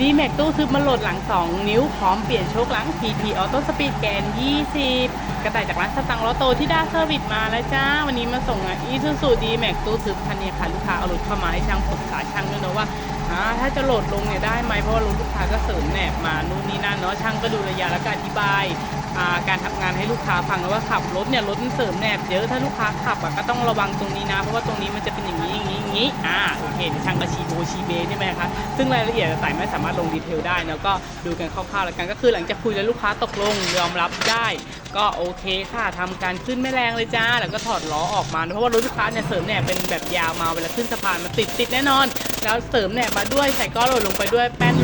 ดีแม็กตู้ทึบมาโหลดหลัง 2 นิ้วพร้อมเปลี่ยนโชคหลัง PT Auto Speed แกน 20 กระต่ายจากร้านสตังค์ลอโตที่ด้าเซอร์วิสมาแล้วจ้า วันนี้มาส่งอะอีซูซูดีแม็กตู้ทึบคันนี้ค่ะ ลูกค้าเอารถเข้ามาให้ช่างปรึกษาช่างด้วยนะว่าอ่าถ้าจะโหลดลงเนี่ยได้ไหมเพราะว่ารถลูกค้าก็เสริมแหนบมานู่นนี่นั่นเนาะช่างก็ดูระยะแล้วก็อธิบายการทำงานให้ลูกค้าฟังแล้วว่าขับรถเนี่ยรถมันเสริมแนบเยอะถ้าลูกค้าขับอะก็ต้องระวังตรงนี้นะเพราะว่าตรงนี้มันจะเป็นอย่างนี้อย่างนี้อย่างนี้อ่าโอเคช่างก็ชี้โบชีเบใช่ไหมคะซึ่งรายละเอียดต่างๆไม่สามารถลงดีเทลได้แล้วก็ดูกันคร่าวๆแล้วกันก็คือหลังจากคุยแล้วลูกค้าตกลงยอมรับได้ ก็โอเคค่ะทำการขึ้นไม่แรงเลยจ้า แล้วก็ถอดล้อออกมาเพราะว่ารถลูกค้าเนี่ยเสริมแนบเป็นแบบยาวมาเวลาขึ้นสะพานมันติดติดแน่นอน แล้วเสริมแนบมาด้วยใส่ก้อนโหลดลงไปด้วยแป้น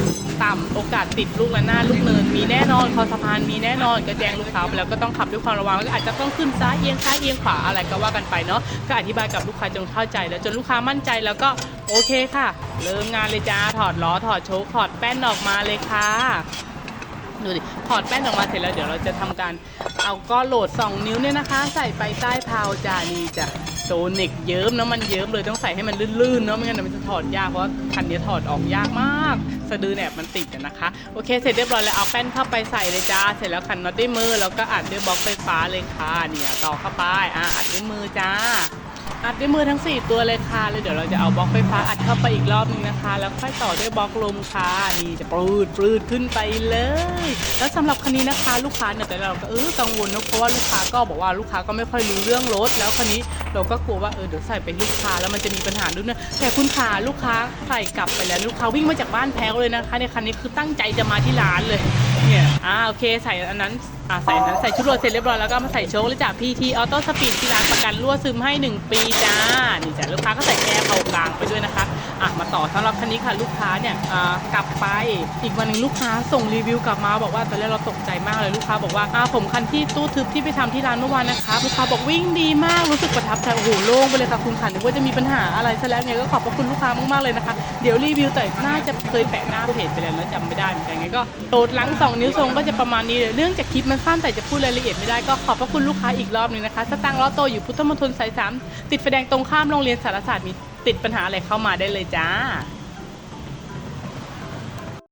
ต่ำโอกาสติดลูกละหน้าดลูกเนินมีแน่นอนคอสะพานมีแน่นอนก็แจ้งลูกค้าไปแล้วก็ต้องขับด้วยความระวังแล้วก็อาจจะต้องขึ้นซ้ายเอียงซ้ายเอียงขวาอะไรก็ว่ากันไปเนาะก็อธิบายกับลูกค้าจนเข้าใจ แล้วจนลูกค้ามั่นใจแล้วก็โอเคค่ะ เริ่มงานเลยจ้าถอดล้อถอดโชคถอดแป้นออกมาเลยค่ะดูดิถอดแป้นออกมาเสร็จแล้วเดี๋ยวเราจะทำการเอาก้อนโหลด 2 นิ้วเนี่ยนะคะ ใส่ไปใต้เพาจานีจ้ะ โซนิกเยิ้มนะมันเยิ้มเลยต้องใส่ให้มันลื่นๆเนาะไม่งั้นมันจะถอดยากเพราะคันนี้ถอดออกยากมาก สะดือแหนบมันติดนะคะ โอเค เสร็จเรียบร้อยแล้วเอาแป้นเข้าไปใส่เลยจ้า เสร็จแล้วขันน็อตด้วยมือแล้วก็อัดด้วยบล็อกไฟฟ้าเลยค่ะเนี่ยต่อเข้าไปอะอัดด้วยมือจ้า อัดด้วยมือทั้ง 4 ตัวเลยค่ะเลยเดี๋ยวเราจะเอาบล็อกไฟฟ้าอัดเข้าไปอีกรอบนึงนะคะ แล้วค่อยต่อด้วยบล็อกลมค่ะนี่จะปลืดปลืดขึ้นไปเลย แล้วสำหรับคันนี้นะคะ ลูกค้าเนี่ยแต่เราก็เออกังวลนะเพราะว่าลูกค้าก็บอกว่าลูกค้าก็ไม่ค่อยรู้เรื่องรถ แล้วคันนี้เราก็กลัวว่าเออเดี๋ยวใส่ไปลูกค้าแล้วมันจะมีปัญหาด้วยนะแต่คุณขาลูกค้าใส่กลับไปแล้วลูกค้าวิ่งมาจากบ้านแพ้วเลยนะคะในคันนี้คือตั้งใจจะมาที่ร้านเลย เนี่ยอ่าโอเคใส่อันนั้นอ่าใส่อันนั้นใส่ชุดรวดเสร็จเรียบร้อยแล้วก็มาใส่โชคเลยจ้ะพีทีออโต้สปีดที่ร้านประกันรั่วซึมให้ 1 ปีจ้านี่จ้ะลูกค้าก็ใส่แอร์เผากลางไปด้วยนะคะอะมา ต่อสำหรับคันนี้ค่ะลูกค้าเนี่ยกลับไปอีกวันหนึ่งลูกค้าส่งรีวิวกลับมาบอกว่าตอนแรกเราตกใจมากเลยลูกค้าบอกว่าผมคันที่ตู้ทึบที่ไปทำที่ร้านเมื่อวานนะครับลูกค้าบอกวิ่งดีมากรู้สึกประทับใจโอ้โหโล่งไปเลยค่ะคุณค่ะนึกว่าจะมีปัญหาอะไรซะแล้วเนี่ยก็ขอบพระคุณลูกค้ามากๆเลยนะคะ เดี๋ยวรีวิวแต่น่าจะเคยแปะหน้าเพจไปแล้วนะจำไม่ได้เหมือนกันไงก็โหลดหลังสองนิ้วทรงก็จะประมาณนี้เลยเรื่องจากคลิปมันสั้นแต่จะพูดรายละเอียดไม่ได้ก็ขอบพระคุณลูกค้าอีกรอบหนึงนะคะสตังค์ล้อโตอยู่พุทธมณฑลสายสามติดไฟแดงตรงข้ามโรงเรียนสารศาสตร์มี ติดปัญหาอะไรเข้ามาได้เลยจ้า